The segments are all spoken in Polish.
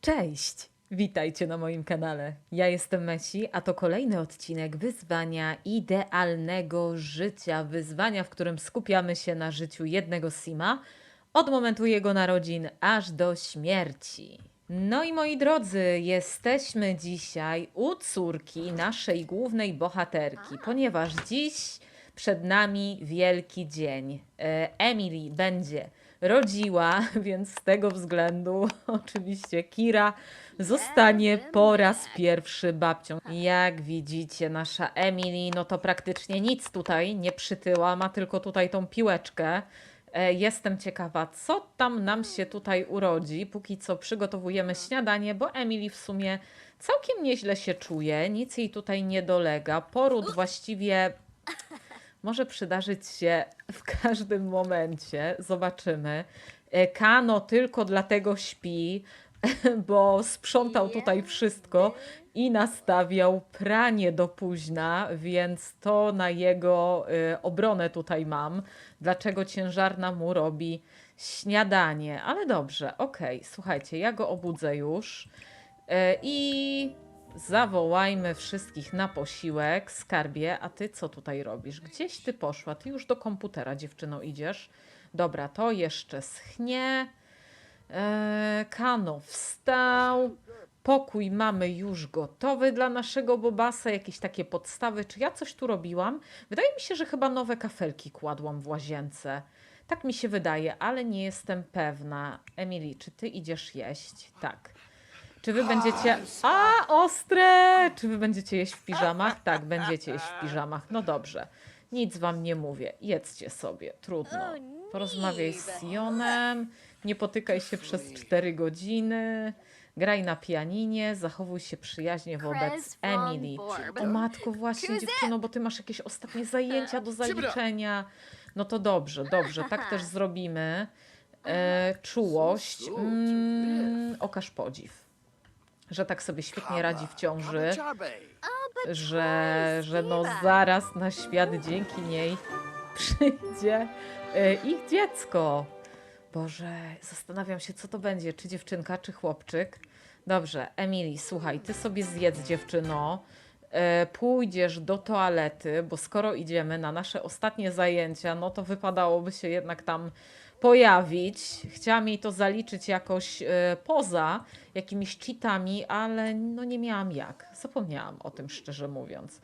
Cześć! Witajcie na moim kanale. Ja jestem Mesi, a to kolejny odcinek wyzwania idealnego życia. Wyzwania, w którym skupiamy się na życiu jednego Sima od momentu jego narodzin aż do śmierci. No i moi drodzy, jesteśmy dzisiaj u córki naszej głównej bohaterki, ponieważ dziś przed nami wielki dzień. E, Emily będzie rodziła, więc z tego względu oczywiście Kira zostanie po raz pierwszy babcią. Jak widzicie, nasza Emily, no to praktycznie nic tutaj nie przytyła, ma tylko tutaj tą piłeczkę. E, Jestem ciekawa, co tam nam się tutaj urodzi. Póki co przygotowujemy śniadanie, bo Emily w sumie całkiem nieźle się czuje, nic jej tutaj nie dolega. Poród właściwie może przydarzyć się w każdym momencie. Zobaczymy. E, Kano tylko dlatego śpi, bo sprzątał tutaj wszystko i nastawiał pranie do późna, więc to na jego e, obronę tutaj mam. Dlaczego ciężarna mu robi śniadanie? Ale dobrze, okej, słuchajcie, ja go obudzę już. E, I zawołajmy wszystkich na posiłek. Skarbie, a ty co tutaj robisz? Gdzieś ty poszła? Ty już do komputera, dziewczyno, idziesz. Dobra, to jeszcze schnie. E, Kano wstał. Pokój mamy już gotowy dla naszego Bobasa. Jakieś takie podstawy. Czy ja coś tu robiłam? Wydaje mi się, że chyba nowe kafelki kładłam w łazience. Tak mi się wydaje, ale nie jestem pewna. Emily, czy ty idziesz jeść? Tak. Czy wy będziecie. A, ostre! Czy wy będziecie jeść w piżamach? Tak, będziecie jeść w piżamach. No dobrze. Nic wam nie mówię. Jedzcie sobie. Trudno. Porozmawiaj z Jonem. Nie potykaj się przez 4 godziny. Graj na pianinie. Zachowuj się przyjaźnie wobec Emily. O matko, właśnie, dziewczyno, bo ty masz jakieś ostatnie zajęcia do zaliczenia. No to dobrze, dobrze. Tak też zrobimy. E, czułość. Mm, okaż podziw. Że tak sobie świetnie radzi w ciąży że, że no zaraz na świat dzięki niej przyjdzie e, ich dziecko. Boże, zastanawiam się, co to będzie, czy dziewczynka, czy chłopczyk. Dobrze, Emily, słuchaj, ty sobie zjedz dziewczyno, e, pójdziesz do toalety, bo skoro idziemy na nasze ostatnie zajęcia, no to wypadałoby się jednak tam pojawić. Chciałam jej to zaliczyć jakoś e, poza jakimiś cheatami, ale no nie miałam jak. Zapomniałam o tym szczerze mówiąc.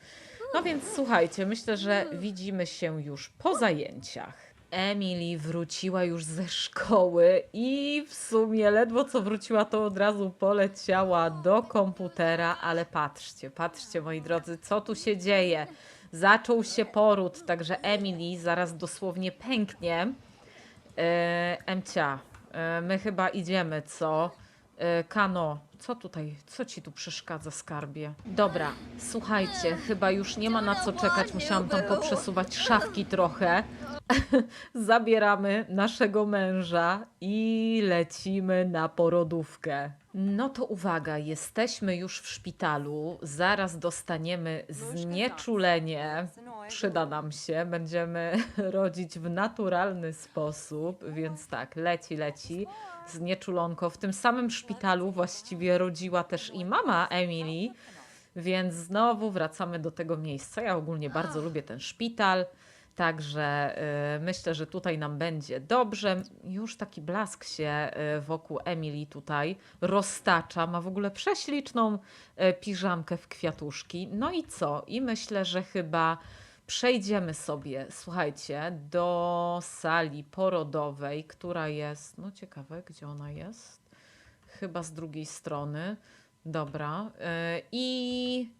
No więc słuchajcie, myślę, że widzimy się już po zajęciach. Emily wróciła już ze szkoły i w sumie ledwo co wróciła, to od razu poleciała do komputera, ale patrzcie, patrzcie moi drodzy, co tu się dzieje. Zaczął się poród, także Emily zaraz dosłownie pęknie. Emcia, e, my chyba idziemy, co? E, Kano, co tutaj, co ci tu przeszkadza, skarbie? Dobra, słuchajcie, chyba już nie ma na co czekać, musiałam tam poprzesuwać szafki trochę. Zabieramy naszego męża i lecimy na porodówkę. No to uwaga, jesteśmy już w szpitalu, zaraz dostaniemy znieczulenie. Przyda nam się, będziemy rodzić w naturalny sposób, więc tak, leci, leci znieczulonko. W tym samym szpitalu właściwie rodziła też i mama Emily, więc znowu wracamy do tego miejsca. Ja ogólnie bardzo lubię ten szpital. Także y, myślę, że tutaj nam będzie dobrze. Już taki blask się y, wokół Emily tutaj roztacza. Ma w ogóle prześliczną y, piżamkę w kwiatuszki. No i co? I myślę, że chyba przejdziemy sobie, słuchajcie, do sali porodowej, która jest, no ciekawe, gdzie ona jest. Chyba z drugiej strony. Dobra. I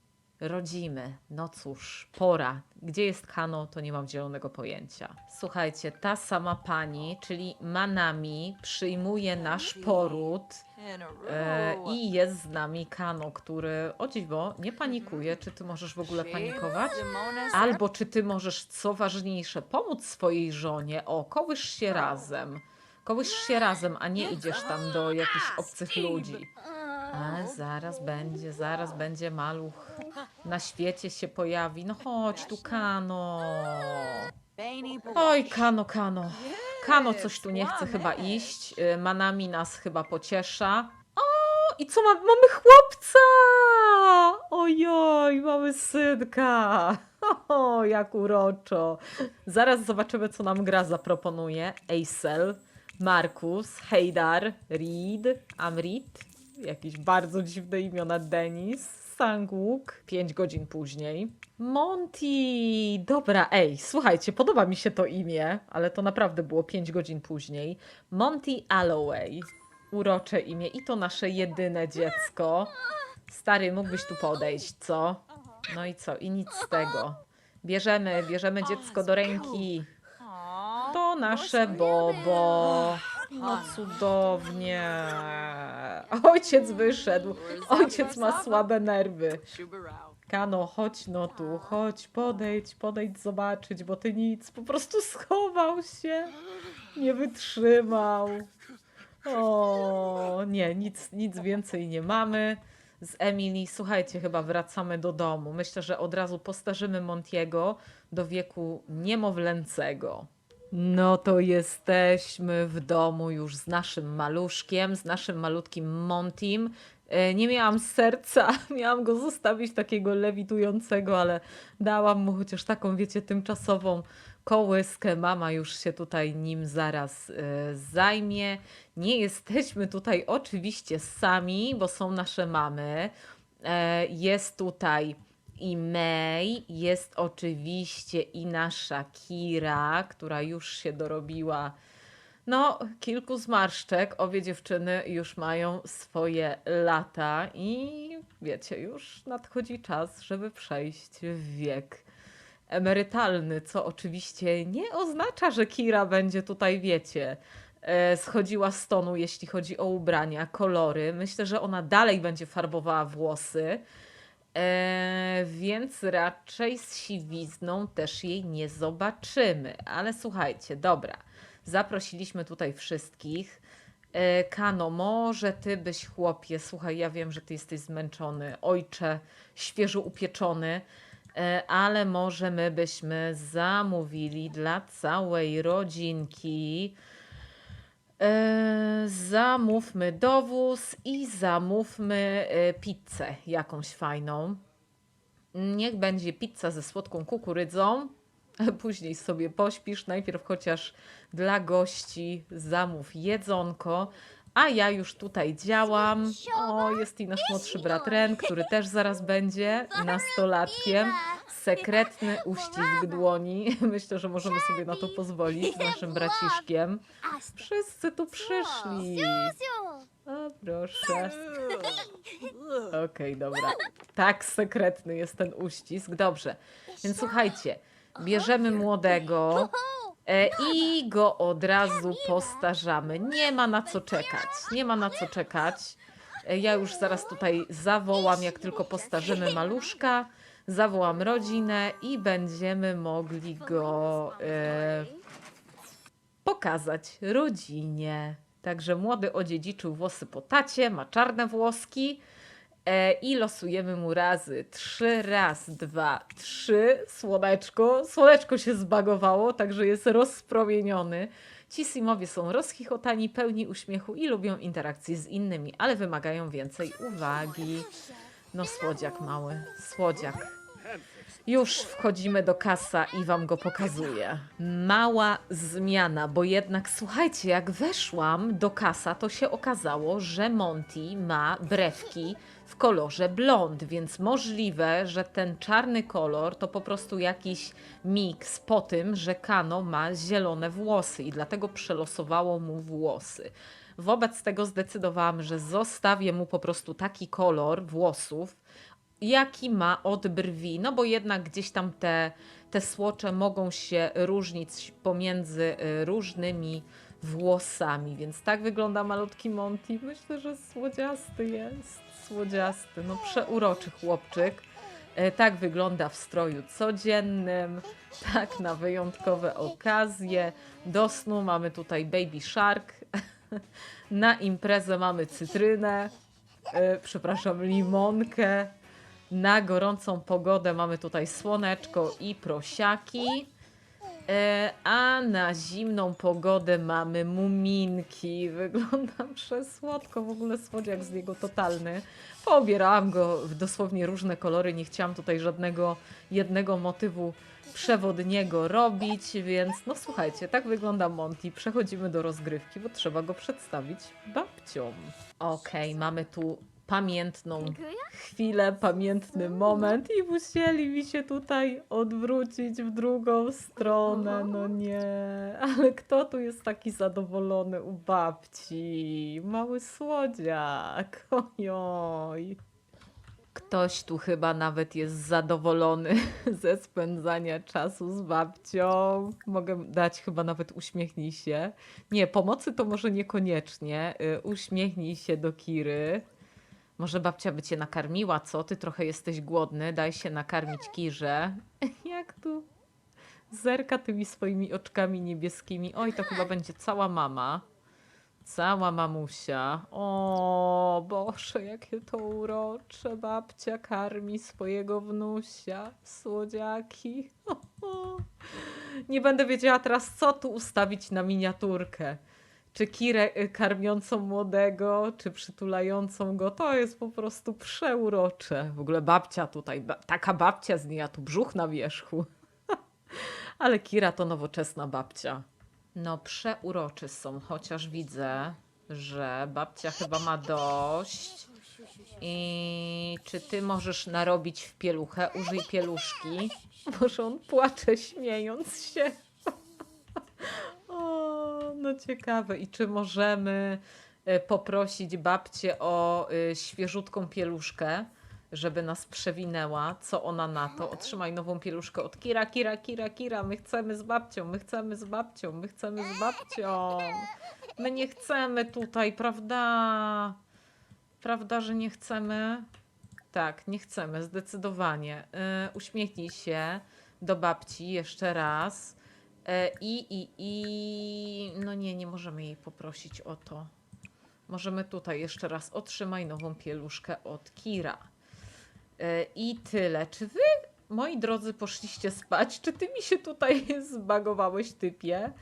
rodzimy. No cóż, pora. Gdzie jest Kano, to nie mam zielonego pojęcia. Słuchajcie, ta sama pani, czyli Manami, przyjmuje nasz poród. E, I jest z nami Kano, który o dziwo nie panikuje. Czy ty możesz w ogóle panikować? Albo czy ty możesz, co ważniejsze, pomóc swojej żonie? O, kołysz się razem. Kołysz się razem, a nie idziesz tam do jakichś obcych ludzi. A zaraz będzie, zaraz będzie maluch. Na świecie się pojawi. No chodź tu, Kano. Oj, Kano, Kano. Kano coś tu nie chce chyba iść. Y, Manami nas chyba pociesza. O, I co mamy? Mamy chłopca! Ojoj, mamy synka. O, jak uroczo. Zaraz zobaczymy, co nam gra zaproponuje. Aisel, Markus, Heydar, Reed, Amrit. Jakieś bardzo dziwne imiona. Denis, Sangwook. Pięć godzin później. Monty! Dobra, ej, słuchajcie, podoba mi się to imię, ale to naprawdę było pięć godzin później. Monty Alloway. Urocze imię i to nasze jedyne dziecko. Stary, mógłbyś tu podejść, co? No i co? I nic z tego. Bierzemy, bierzemy dziecko do ręki. To nasze Bobo. No cudownie. Ojciec wyszedł. Ojciec ma słabe nerwy. Kano, chodź no tu, chodź, podejdź, podejdź zobaczyć, bo ty nic, po prostu schował się. Nie wytrzymał. O, nie, nic, nic więcej nie mamy. Z Emily, słuchajcie, chyba wracamy do domu. Myślę, że od razu postarzymy Montiego do wieku niemowlęcego. No to jesteśmy w domu już z naszym maluszkiem, z naszym malutkim Montim. E, Nie miałam serca, miałam go zostawić takiego lewitującego, ale dałam mu chociaż taką, wiecie, tymczasową kołyskę. Mama już się tutaj nim zaraz e, zajmie. Nie jesteśmy tutaj oczywiście sami, bo są nasze mamy. E, Jest tutaj i May, jest oczywiście i nasza Kira, która już się dorobiła. No, kilku zmarszczek. Obie dziewczyny już mają swoje lata i wiecie, już nadchodzi czas, żeby przejść w wiek emerytalny, co oczywiście nie oznacza, że Kira będzie tutaj, wiecie, e, schodziła z tonu, jeśli chodzi o ubrania, kolory. Myślę, że ona dalej będzie farbowała włosy. E, więc raczej z siwizną też jej nie zobaczymy. Ale słuchajcie, dobra, zaprosiliśmy tutaj wszystkich. E, Kano, może ty byś, chłopie, słuchaj, ja wiem, że ty jesteś zmęczony, ojcze, świeżo upieczony, e, ale może my byśmy zamówili dla całej rodzinki. E, zamówmy dowóz i zamówmy e, pizzę jakąś fajną. Niech będzie pizza ze słodką kukurydzą. Później sobie pośpisz. Najpierw chociaż dla gości zamów jedzonko. A ja już tutaj działam. O, jest i nasz młodszy brat Ren, który też zaraz będzie nastolatkiem. Sekretny uścisk dłoni. Myślę, że możemy sobie na to pozwolić z naszym braciszkiem. Wszyscy tu przyszli. O, proszę. Okej, dobra. Tak sekretny jest ten uścisk. Dobrze. Więc słuchajcie, bierzemy młodego e, i go od razu postarzamy. Nie ma na co czekać. Nie ma na co czekać. E, Ja już zaraz tutaj zawołam, jak tylko postarzymy maluszka. Zawołam rodzinę i będziemy mogli go e, pokazać rodzinie. Także młody odziedziczył włosy po tacie, ma czarne włoski i losujemy mu razy trzy, raz, dwa, trzy. Słoneczko, słoneczko się zbagowało, także jest rozpromieniony. Ci simowie są rozchichotani, pełni uśmiechu i lubią interakcje z innymi, ale wymagają więcej uwagi. No słodziak mały, słodziak. Już wchodzimy do kasa i wam go pokazuję. Mała zmiana, bo jednak słuchajcie, jak weszłam do kasa, to się okazało, że Monty ma brewki w kolorze blond, więc możliwe, że ten czarny kolor to po prostu jakiś miks po tym, że Kano ma zielone włosy i dlatego przelosowało mu włosy. Wobec tego zdecydowałam, że zostawię mu po prostu taki kolor włosów, jaki ma od brwi, no bo jednak gdzieś tam te, te słocze mogą się różnić pomiędzy y, różnymi włosami, więc tak wygląda malutki Monty. Myślę, że słodziasty jest, słodziasty, no przeuroczy chłopczyk. E, Tak wygląda w stroju codziennym, tak na wyjątkowe okazje. Do snu mamy tutaj Baby Shark, na imprezę mamy cytrynę, e, przepraszam, limonkę. Na gorącą pogodę mamy tutaj słoneczko i prosiaki. E, a na zimną pogodę mamy muminki. Wygląda przesłodko, w ogóle słodziak z niego totalny. Poobierałam go w dosłownie różne kolory, nie chciałam tutaj żadnego jednego motywu przewodniego robić, więc no słuchajcie, tak wygląda Monty. Przechodzimy do rozgrywki, bo trzeba go przedstawić babciom. Okej, mamy tu pamiętną chwilę, pamiętny moment i musieli mi się tutaj odwrócić w drugą stronę. No nie, ale kto tu jest taki zadowolony u babci? Mały słodziak. Ojoj. Ktoś tu chyba nawet jest zadowolony ze spędzania czasu z babcią. Mogę dać chyba nawet uśmiechnij się. Nie, pomocy to może niekoniecznie. Y, Uśmiechnij się do Kiry. Może babcia by cię nakarmiła, co? Ty trochę jesteś głodny, daj się nakarmić Kirze. Jak tu zerka tymi swoimi oczkami niebieskimi. Oj, to chyba będzie cała mama. Cała mamusia. O Boże, jakie to urocze. Babcia karmi swojego wnusia. Słodziaki. Nie będę wiedziała teraz, co tu ustawić na miniaturkę. Czy Kirę y, karmiącą młodego, czy przytulającą go. To jest po prostu przeurocze. W ogóle babcia tutaj, ba taka babcia z niej, a tu brzuch na wierzchu. Ale Kira to nowoczesna babcia. No, przeuroczy są, chociaż widzę, że babcia chyba ma dość. I czy ty możesz narobić w pieluchę? Użyj pieluszki. Może on płacze śmiejąc się. No ciekawe. I czy możemy e, poprosić babcię o y, świeżutką pieluszkę, żeby nas przewinęła? Co ona na to? Otrzymaj nową pieluszkę od Kira, Kira, Kira, Kira. My chcemy z babcią, my chcemy z babcią, my chcemy z babcią. My nie chcemy tutaj, prawda? Prawda, że nie chcemy? Tak, nie chcemy, zdecydowanie. Y, uśmiechnij się do babci jeszcze raz. E, I, i, i. No nie, nie możemy jej poprosić o to. Możemy tutaj jeszcze raz otrzymaj nową pieluszkę od Kira. E, I tyle. Czy wy, moi drodzy, poszliście spać? Czy ty mi się tutaj zbagowałeś, typie?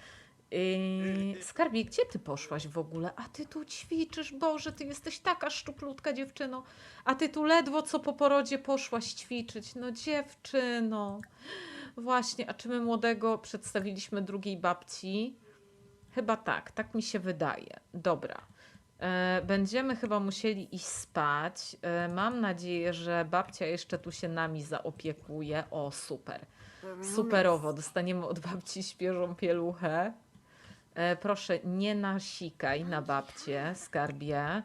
Yy, skarbie, gdzie ty poszłaś w ogóle? A ty tu ćwiczysz, Boże, ty jesteś taka szczuplutka dziewczyno. A ty tu ledwo co po porodzie poszłaś ćwiczyć. No dziewczyno. Właśnie, a czy my młodego przedstawiliśmy drugiej babci? Chyba tak, tak mi się wydaje. Dobra. E, Będziemy chyba musieli iść spać. E, Mam nadzieję, że babcia jeszcze tu się nami zaopiekuje. O, super. Superowo. Dostaniemy od babci świeżą pieluchę. E, Proszę, nie nasikaj na babcię, skarbie,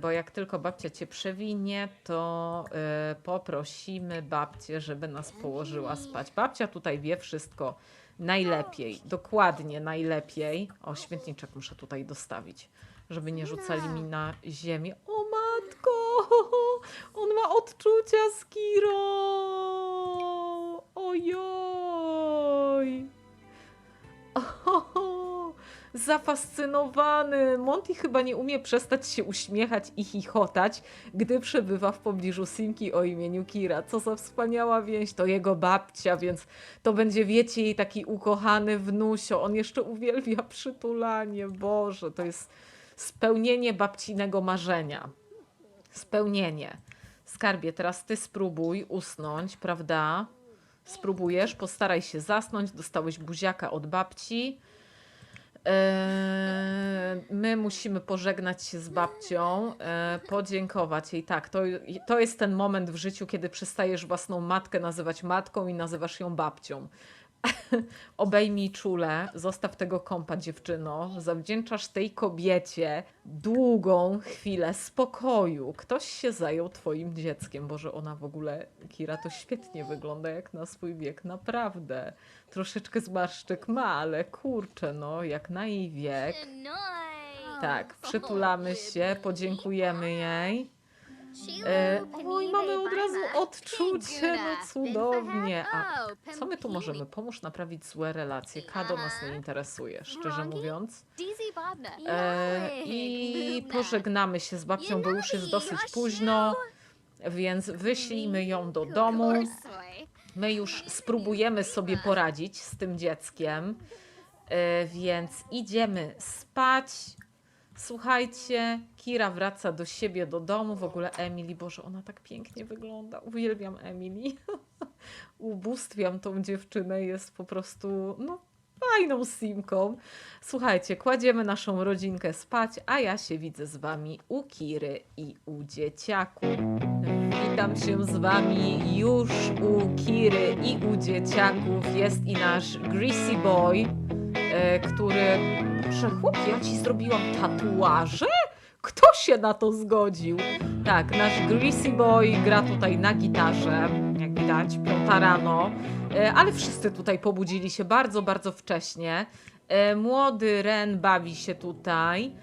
bo jak tylko babcia cię przewinie, to e, poprosimy babcię, żeby nas położyła spać. Babcia tutaj wie wszystko najlepiej, dokładnie najlepiej. O, śmietniczek muszę tutaj dostawić, żeby nie rzucali mi na ziemię. O matko, on ma odczucia z Kirą. Ojoj. Zafascynowany. Monty chyba nie umie przestać się uśmiechać i chichotać, gdy przebywa w pobliżu Simki o imieniu Kira. Co za wspaniała więź. To jego babcia, więc to będzie, wiecie, jej taki ukochany wnusio. On jeszcze uwielbia przytulanie. Boże, to jest spełnienie babcinego marzenia. Spełnienie. Skarbie, teraz ty spróbuj usnąć, prawda? Spróbujesz, postaraj się zasnąć. Dostałeś buziaka od babci. Eee, My musimy pożegnać się z babcią, e, podziękować jej. Tak, to, to jest ten moment w życiu, kiedy przestajesz własną matkę nazywać matką i nazywasz ją babcią. Obejmij czule, zostaw tego kąpa, dziewczyno. Zawdzięczasz tej kobiecie długą chwilę spokoju. Ktoś się zajął twoim dzieckiem. Boże, ona w ogóle, Kira, to świetnie wygląda jak na swój wiek, naprawdę. Troszeczkę zmarszczek ma, ale kurczę, no, jak na jej wiek. Tak, przytulamy się, podziękujemy jej. E, oj, mamy od razu odczucie, no cudownie. A co my tu możemy? Pomóż naprawić złe relacje. Kado nas nie interesuje, szczerze mówiąc. E, I pożegnamy się z babcią, bo już jest dosyć późno, więc wyślijmy ją do domu. my już spróbujemy sobie poradzić z tym dzieckiem, e, więc idziemy spać. Słuchajcie, Kira wraca do siebie, do domu. W ogóle Emily, Boże, ona tak pięknie wygląda. Uwielbiam Emily. Ubóstwiam tą dziewczynę, jest po prostu, no, fajną simką. Słuchajcie, kładziemy naszą rodzinkę spać, a ja się widzę z wami u Kiry i u dzieciaku. Witam się z wami już u Kiry i u dzieciaków. Jest i nasz Greasy Boy, który... Że chłopie, ja ci zrobiłam tatuaże? Kto się na to zgodził? Tak, nasz Greasy Boy gra tutaj na gitarze, jak widać, piąta rano, E, ale wszyscy tutaj pobudzili się bardzo, bardzo wcześnie. E, Młody Ren bawi się tutaj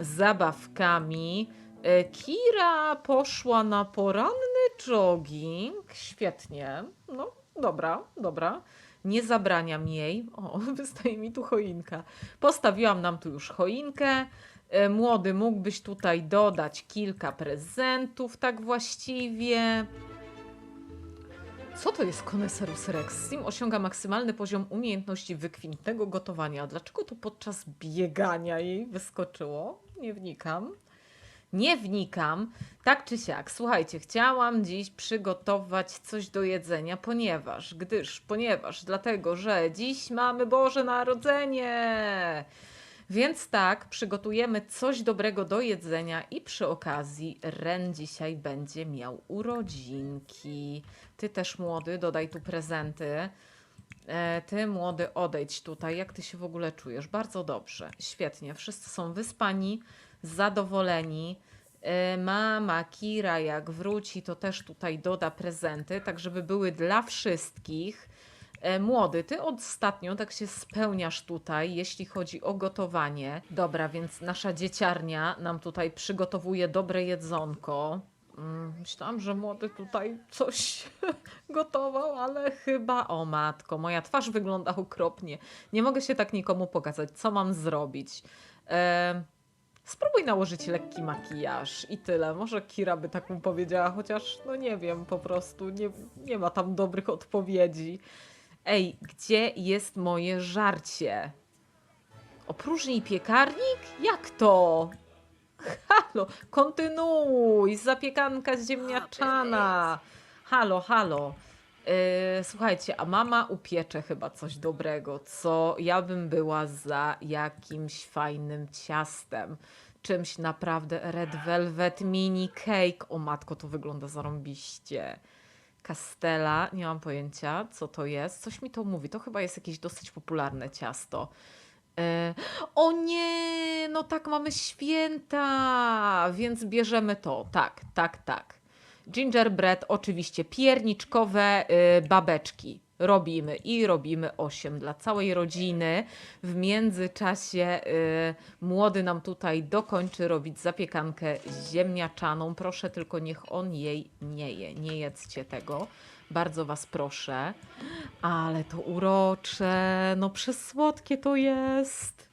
zabawkami. E, Kira poszła na poranny jogging. Świetnie. No, dobra, dobra. Nie zabraniam jej. O, wystaje mi tu choinka. Postawiłam nam tu już choinkę. E, Młody, mógłbyś tutaj dodać kilka prezentów, tak właściwie. Co to jest Koneserus Rex? Sim osiąga maksymalny poziom umiejętności wykwintnego gotowania. Dlaczego to podczas biegania jej wyskoczyło? Nie wnikam. Nie wnikam. Tak czy siak, słuchajcie, chciałam dziś przygotować coś do jedzenia, ponieważ, gdyż, ponieważ, dlatego, że dziś mamy Boże Narodzenie. Więc tak, przygotujemy coś dobrego do jedzenia i przy okazji Ren dzisiaj będzie miał urodzinki. Ty też młody, dodaj tu prezenty. E, Ty młody, odejdź tutaj. Jak ty się w ogóle czujesz? Bardzo dobrze, świetnie. Wszyscy są wyspani, zadowoleni. E, Mama Kira, jak wróci, to też tutaj doda prezenty, tak żeby były dla wszystkich. E, Młody, ty ostatnio tak się spełniasz tutaj, jeśli chodzi o gotowanie. Dobra, więc nasza dzieciarnia nam tutaj przygotowuje dobre jedzonko. Mm, Myślałam, że młody tutaj coś gotował, ale chyba o matko, moja twarz wygląda okropnie. Nie mogę się tak nikomu pokazać. Co mam zrobić? Em, Spróbuj nałożyć lekki makijaż i tyle. Może Kira by tak mu powiedziała, chociaż no nie wiem, po prostu nie, nie ma tam dobrych odpowiedzi. Ej, gdzie jest moje żarcie? Opróżnij piekarnik? Jak to? Halo, kontynuuj, zapiekanka z ziemniaczana. Halo, halo. Yy, słuchajcie, a mama upiecze chyba coś dobrego, co ja bym była za jakimś fajnym ciastem. Czymś naprawdę red velvet mini cake. O matko, to wygląda zarąbiście. Castella, nie mam pojęcia, co to jest. Coś mi to mówi. To chyba jest jakieś dosyć popularne ciasto. E, o nie, no tak, mamy święta, więc bierzemy to. Tak, tak, tak. Gingerbread, oczywiście pierniczkowe y, babeczki. Robimy i robimy 8 dla całej rodziny. W międzyczasie y, młody nam tutaj dokończy robić zapiekankę ziemniaczaną. Proszę tylko niech on jej nie je. Nie jedzcie tego. Bardzo was proszę. Ale to urocze, no przesłodkie to jest.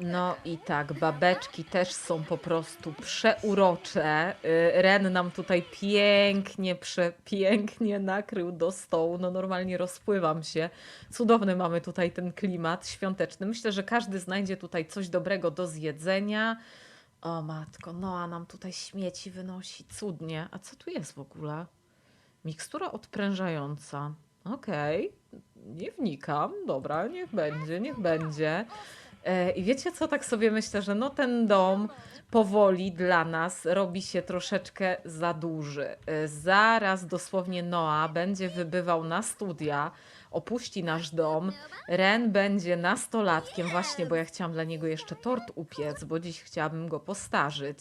No i tak, babeczki też są po prostu przeurocze. Y, Ren nam tutaj pięknie, przepięknie nakrył do stołu. No normalnie rozpływam się. Cudowny mamy tutaj ten klimat świąteczny. Myślę, że każdy znajdzie tutaj coś dobrego do zjedzenia. O matko, no a nam tutaj śmieci wynosi. Cudnie. A co tu jest w ogóle? Mikstura odprężająca. Okej, nie wnikam. Dobra, niech będzie, niech będzie. E, I wiecie co, tak sobie myślę, że no ten dom powoli dla nas robi się troszeczkę za duży. E, Zaraz dosłownie Noa będzie wybywał na studia, opuści nasz dom. Ren będzie nastolatkiem, właśnie, bo ja chciałam dla niego jeszcze tort upiec, bo dziś chciałabym go postarzyć.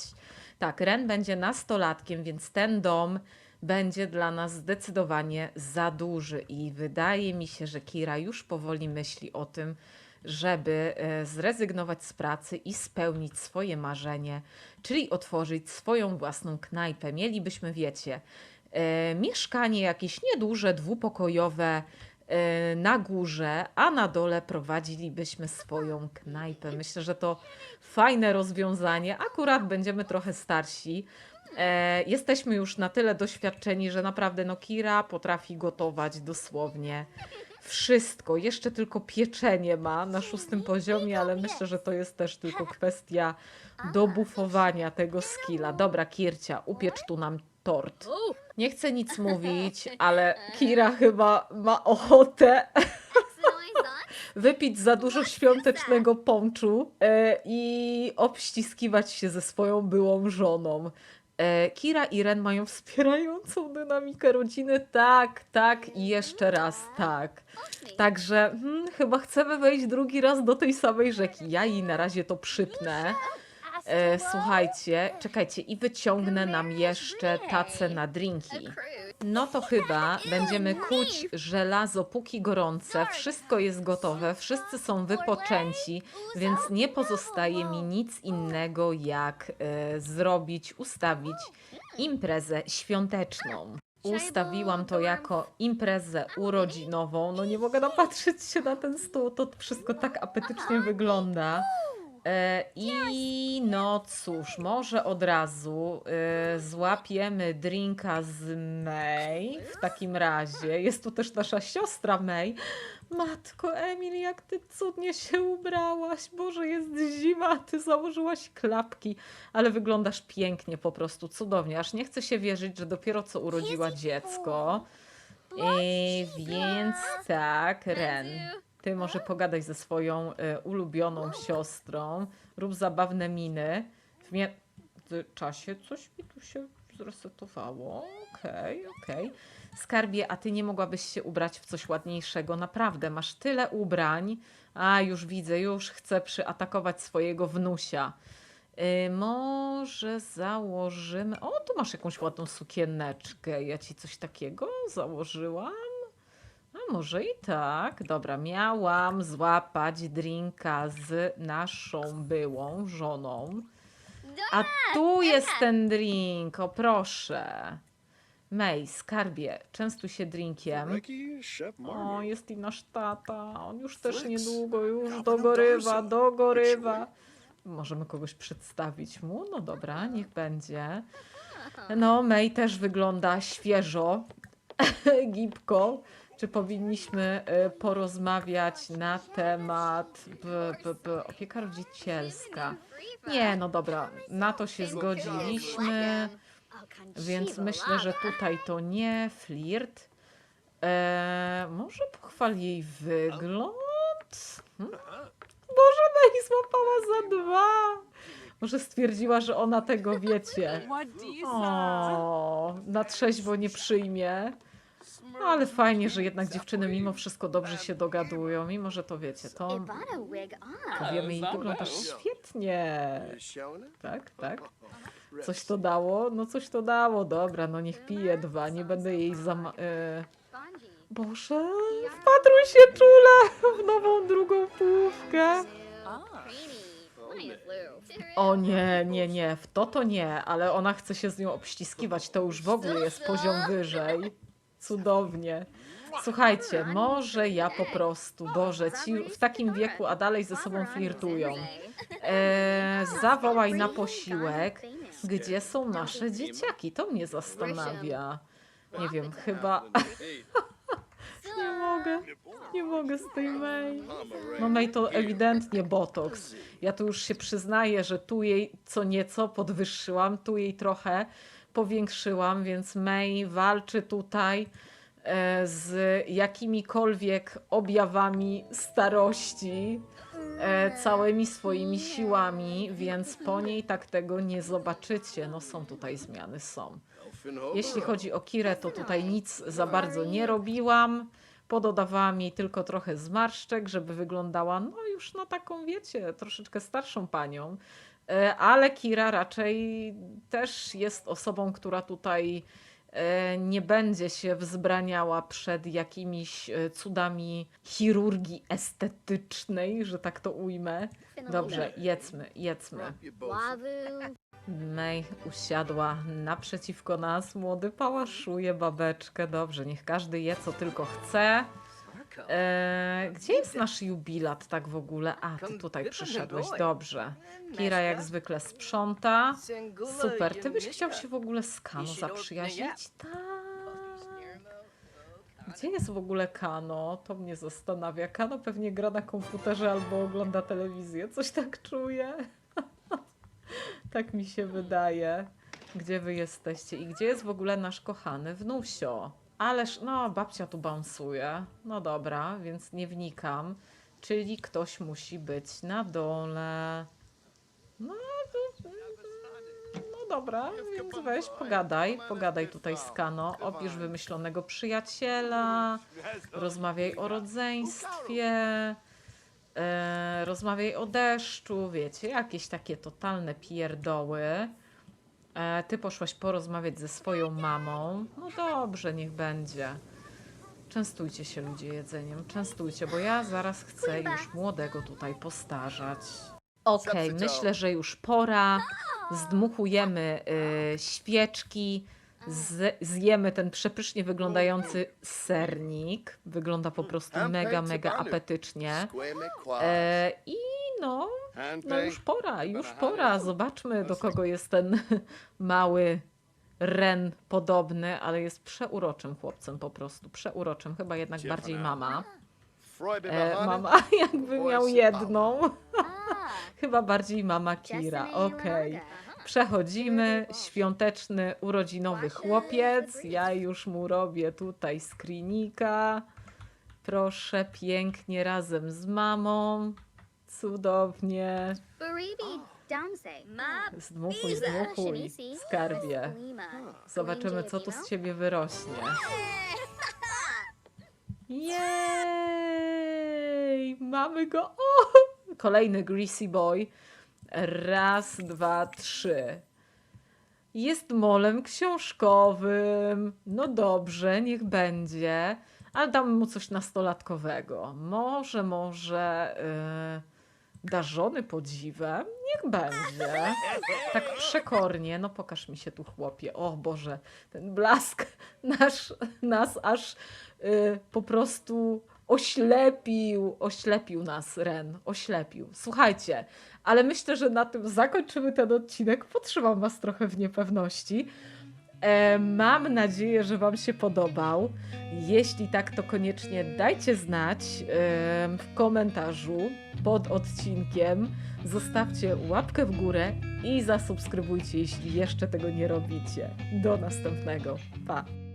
Tak, Ren będzie nastolatkiem, więc ten dom będzie dla nas zdecydowanie za duży i wydaje mi się, że Kira już powoli myśli o tym, żeby e, zrezygnować z pracy i spełnić swoje marzenie, czyli otworzyć swoją własną knajpę. Mielibyśmy, wiecie, e, mieszkanie jakieś nieduże, dwupokojowe, e, na górze, a na dole prowadzilibyśmy swoją knajpę. Myślę, że to fajne rozwiązanie. Akurat będziemy trochę starsi. Jesteśmy już na tyle doświadczeni, że naprawdę no Kira potrafi gotować dosłownie wszystko. Jeszcze tylko pieczenie ma na szóstym poziomie, ale myślę, że to jest też tylko kwestia dobufowania tego skilla. Dobra, Kircia, upiecz tu nam tort. Nie chcę nic mówić, ale Kira chyba ma ochotę wypić za dużo świątecznego ponczu e, i obściskiwać się ze swoją byłą żoną. E, Kira i Ren mają wspierającą dynamikę rodziny. Tak, tak i jeszcze raz tak. Także hmm, chyba chcemy wejść drugi raz do tej samej rzeki. Ja jej na razie to przypnę. E, słuchajcie, czekajcie i wyciągnę nam jeszcze tacę na drinki. No to chyba będziemy kuć żelazo póki gorące. Wszystko jest gotowe, wszyscy są wypoczęci, więc nie pozostaje mi nic innego jak e, zrobić, ustawić imprezę świąteczną. Ustawiłam to jako imprezę urodzinową. No nie mogę napatrzeć się na ten stół, to wszystko tak apetycznie wygląda. E, I no cóż, może od razu e, złapiemy drinka z May w takim razie. Jest tu też nasza siostra May. Matko Emil, jak ty cudnie się ubrałaś. Boże, jest zima, ty założyłaś klapki, ale wyglądasz pięknie, po prostu cudownie. Aż nie chce się wierzyć, że dopiero co urodziła dziecko. I więc tak, Ren. Ty może pogadaj ze swoją e, ulubioną siostrą. Rób zabawne miny. W międzyczasie coś mi tu się zresetowało. Okej, okej. Skarbie, a ty nie mogłabyś się ubrać w coś ładniejszego? Naprawdę, masz tyle ubrań. A, już widzę, już chcę przyatakować swojego wnusia. Y, może założymy. O, tu masz jakąś ładną sukieneczkę. Ja ci coś takiego założyłam. A może i tak. Dobra, miałam złapać drinka z naszą byłą żoną. A tu jest ten drink, o proszę. May, skarbie, częstuj się drinkiem. Ricky, Chef O, Marmot. jest i nasz tata. On już też niedługo, już dogorywa, dogorywa. Możemy kogoś przedstawić mu? No dobra, niech będzie. No, May też wygląda świeżo, gibko. Czy powinniśmy y, porozmawiać na temat b, b, b, opieka rodzicielska? Nie, no dobra, na to się zgodziliśmy, więc myślę, że tutaj to nie flirt. E, może pochwal jej wygląd? Hmm? Boże, May złapała za dwa. Może stwierdziła, że ona tego wiecie. O, na trzeźwo nie przyjmie. Ale fajnie, że jednak dziewczyny mimo wszystko dobrze się dogadują, mimo że to wiecie, to powiemy jej, wyglądasz świetnie. You showing it? Tak, tak. Coś to dało? No coś to dało, dobra, no niech pije dwa, nie będę jej zama... E... Boże, wpatruj się czule w nową drugą połówkę. O nie, nie, nie, w to to nie, ale ona chce się z nią obściskiwać, to już w ogóle jest poziom wyżej. Cudownie. Słuchajcie, może ja po prostu, Boże, ci w takim wieku, a dalej ze sobą flirtują. E, zawołaj na posiłek, gdzie są nasze dzieciaki, to mnie zastanawia. Nie wiem, chyba nie mogę, nie mogę z tej May. No May to ewidentnie botoks. Ja tu już się przyznaję, że tu jej co nieco podwyższyłam, tu jej trochę powiększyłam, więc May walczy tutaj e, z jakimikolwiek objawami starości, e, całymi swoimi siłami, więc po niej tak tego nie zobaczycie. No są tutaj zmiany, są. Jeśli chodzi o Kirę, to tutaj nic za bardzo nie robiłam. Pododawałam jej tylko trochę zmarszczek, żeby wyglądała, no już na taką, wiecie, troszeczkę starszą panią. E, Ale Kira raczej też jest osobą, która tutaj e, nie będzie się wzbraniała przed jakimiś e, cudami chirurgii estetycznej, że tak to ujmę. Dobrze, jedzmy, jedzmy. May usiadła naprzeciwko nas. Młody pałaszuje babeczkę. Dobrze, niech każdy je, co tylko chce. E, gdzie jest nasz jubilat tak w ogóle? A, ty tutaj przyszedłeś, dobrze. Kira jak zwykle sprząta. Super, ty byś chciał się w ogóle z Kano zaprzyjaźnić? Tak. Gdzie jest w ogóle Kano? To mnie zastanawia. Kano pewnie gra na komputerze albo ogląda telewizję. Coś tak czuję. tak mi się wydaje. Gdzie wy jesteście? I gdzie jest w ogóle nasz kochany wnusio? Ależ, no, babcia tu bounsuje. No dobra, więc nie wnikam. Czyli ktoś musi być na dole. No, to- no dobra, więc weź, pogadaj. Pogadaj tutaj z Kano. Opisz wymyślonego przyjaciela. Rozmawiaj o rodzeństwie. E, rozmawiaj o deszczu, wiecie, jakieś takie totalne pierdoły. E, ty poszłaś porozmawiać ze swoją mamą. No dobrze, niech będzie. Częstujcie się ludzie jedzeniem, częstujcie, bo ja zaraz chcę już młodego tutaj postarzać. Okej, myślę, że już pora. Zdmuchujemy y, świeczki, z, zjemy ten przepysznie wyglądający sernik. Wygląda po prostu mega, mega apetycznie. E, I no, no już pora, już pora. Zobaczmy, do kogo jest ten mały Ren podobny, ale jest przeuroczym chłopcem po prostu. Przeuroczym, chyba jednak bardziej mama. E, mama jakby miał jedną. Chyba bardziej mama Kira. Okej. Przechodzimy. Świąteczny, urodzinowy chłopiec. Ja już mu robię tutaj screenika. Proszę, pięknie razem z mamą. Cudownie. Zdmuchuj, zdmuchuj, skarbie. Zobaczymy, co tu z ciebie wyrośnie. Jej! Mamy go! O! Kolejny Greasy Boy. Raz, dwa, trzy. Jest molem książkowym. No dobrze, niech będzie. Ale dam mu coś nastolatkowego. Może, może yy, darzony podziwem? Niech będzie. Tak przekornie. No pokaż mi się tu, chłopie. O Boże, ten blask nasz, nas aż y, po prostu oślepił. Oślepił nas, Ren. Oślepił. Słuchajcie, ale myślę, że na tym zakończymy ten odcinek. Potrzymam was trochę w niepewności. E, mam nadzieję, że Wam się podobał. Jeśli tak, to koniecznie dajcie znać w komentarzu pod odcinkiem. Zostawcie łapkę w górę i zasubskrybujcie, jeśli jeszcze tego nie robicie. Do następnego. Pa!